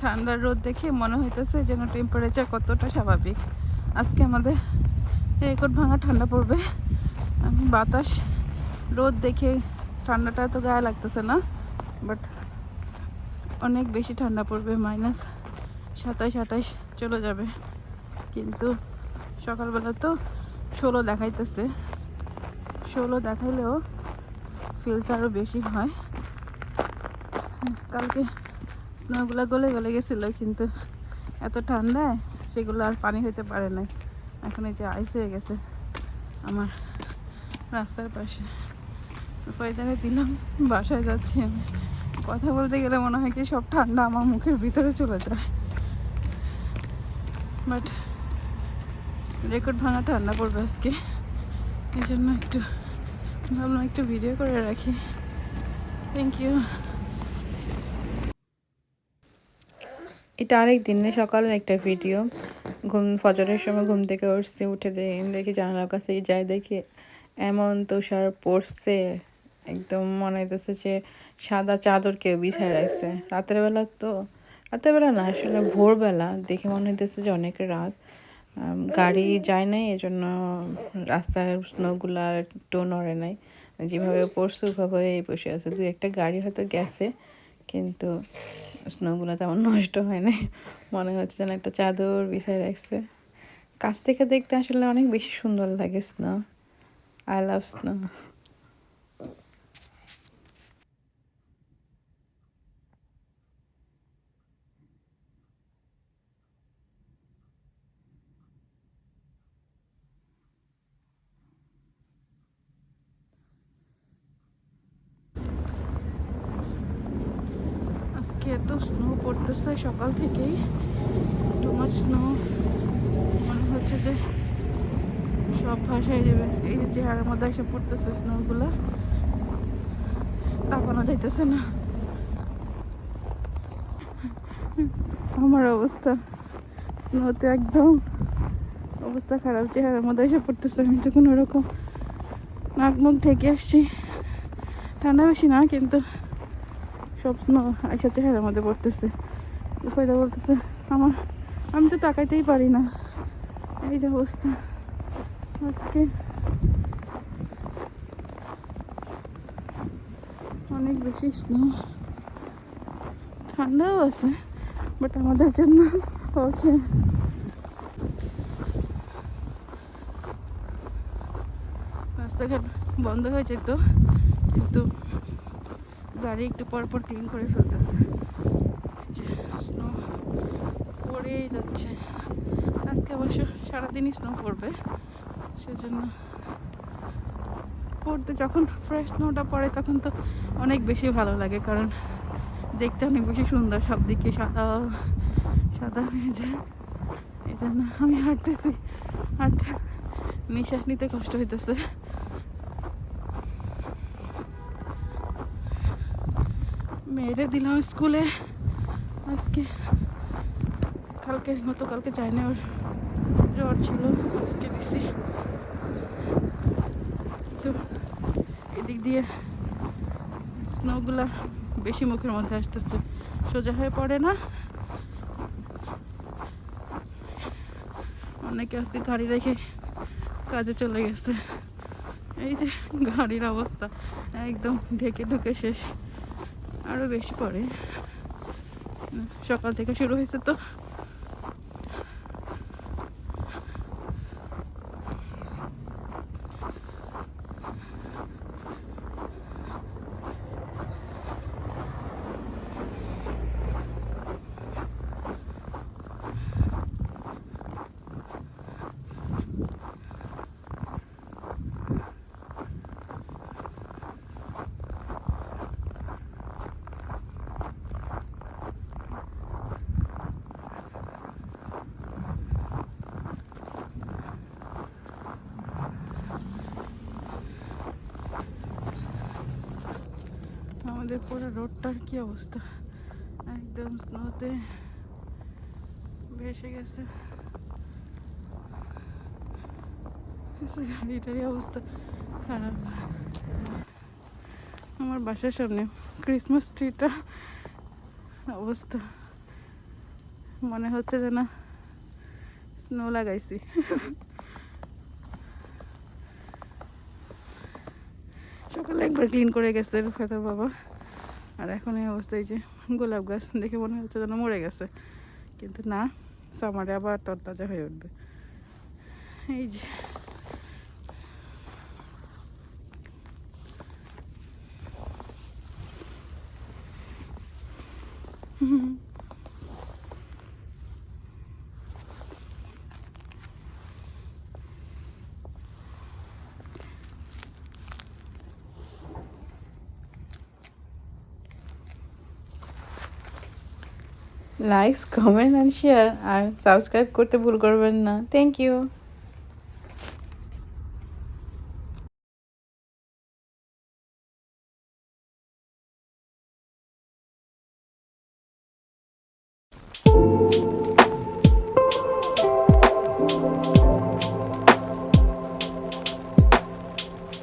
ঠান্ডার রোদ দেখে মনে হইতেছে যেন টেম্পারেচার কতটা স্বাভাবিক। আজকে আমাদের রেকর্ড ভাঙা ঠান্ডা পড়বে। আমি বাতাস, রোদ দেখে ঠান্ডাটা তো গায়ে লাগতেছে না বাট অনেক বেশি ঠান্ডা পড়বে মাইনাস সাতাইশ আঠাইশ চলে যাবে। কিন্তু সকালবেলা তো ষোলো দেখাইতেছে। ষোলো দেখাইলেও ফিলটা আরও বেশি হয়। কালকে স্নোগুলো গলে গলে গেছিল, কিন্তু এত ঠান্ডায় সেগুলো আর পানি হইতে পারে নাই। এখন এই যে আইস হয়ে গেছে আমার রাস্তার পাশে। পয়দানে দিলাম, বাসায় যাচ্ছি আমি। কথা বলতে গেলে মনে হয় কি সব ঠান্ডা আমার মুখের ভিতরে চলে যায়। বাট রেকর্ড ভাঙা ঠান্ডা পড়বে আজকে। এই জন্য একটু ভাবলাম একটু ভিডিও করে রাখি। থ্যাংক ইউ এটা আরেক দিনের সকালের একটা ভিডিও। ঘুম, ফজরের সময় ঘুম থেকে উঠছি, উঠে দেখি জানালার কাছে যাই, দেখি এমন তুষার পড়ছে। একদম মনে হইতেছে যে সাদা চাদর কেউ বিছায় রাখছে। রাতের বেলা তো রাতের বেলা না, আসলে ভোরবেলা দেখে মনে হইতেছে যে অনেক রাত। গাড়ি যায় নাই, এজন্য রাস্তার স্নোগুলা একটু নড়ে নাই। যেভাবে পড়ছে ওইভাবে বসে আছে। দু একটা গাড়ি হয়তো গেছে। কিন্তু স্নোগুলো তেমন নষ্ট হয় নাই মনে হচ্ছে যেন একটা চাদর বিছায় রাখছে। কাছ থেকে দেখতে আসলে অনেক বেশি সুন্দর লাগে স্নো। আই লাভ স্নো আজকে এত স্নো পড়তেছে সকাল থেকেই মাছ স্নো মনে হচ্ছে যে সব ভাসায় যাবে। এই যে চেহারার মধ্যে এসে পড়তেছে স্নোগুলো তাকানো যাইতেছে না। আমার অবস্থা স্নোতে একদম অবস্থা খারাপ, চেহারার মধ্যে এসে পড়তেছে, আমি তো কোনো রকম নাক মুখ ঢেকে আসছি। ঠান্ডা বেশি না, কিন্তু স্বপ্ন একসাথে হেরার মধ্যে পড়তেছে। উপায়টা বলতেছে? আমার, আমি তো তাকাইতেই পারি না। এই যে অবস্থা। আজকে অনেক বেশি স্নো। ঠান্ডাও আছে বাট আমাদের জন্য ওকে। রাস্তাঘাট বন্ধ হয়ে যেত কিন্তু গাড়ি একটু পর পর ক্লিন করে ফেলতেছে। স্নো পড়েই যাচ্ছে। আজকে অবশ্য সারাদিনই স্নো পড়বে। সেজন্য পড়তে যখন ফ্রেশ স্নোটা পড়ে তখন তো অনেক বেশি ভালো লাগে, কারণ দেখতে অনেক বেশি সুন্দর সব দিকে সাদা সাদা হয়ে যায়। এই জন্য আমি হাঁটতেছি। হাঁটতে নিঃশ্বাস নিতে কষ্ট হইতেছে। মেয়েরে দিলাম স্কুলে। আজকে কালকে, গতকালকে যাই না ওর। জ্বর ছিল, আজকে দিছি। তো এদিক দিয়ে স্নোগুলা বেশি মুখের মধ্যে আসতেছে। সোজা হয়ে পড়ে না? অনেকে আজকে গাড়ি রেখে কাজে চলে গেছে। এই যে গাড়ির অবস্থা, একদম ঢেকে ঢুকে শেষ। আরও বেশি পরে। সকাল থেকে শুরু হয়েছে তো। আমাদের পুরো রোডটার কি অবস্থা? একদম স্নোতে ভেসে গেছে। গাড়িটারই অবস্থা খারাপ। আমার বাসার সামনে ক্রিসমাস ট্রিটা অবস্থা। মনে হচ্ছে যে না স্নো লাগাইছি। সকালে একবার ক্লিন করে গেছে ফেতার বাবা। আর এখন এই অবস্থায় যে গোলাপ গাছ দেখে মনে হচ্ছে যেন মরে গেছে। কিন্তু না, সামারে আবার তরতাজা হয়ে উঠবে। এই যে। লাইকস কমেন্ট অ্যান্ড শেয়ার আর সাবস্ক্রাইব করতে ভুল করবেন না। Thank you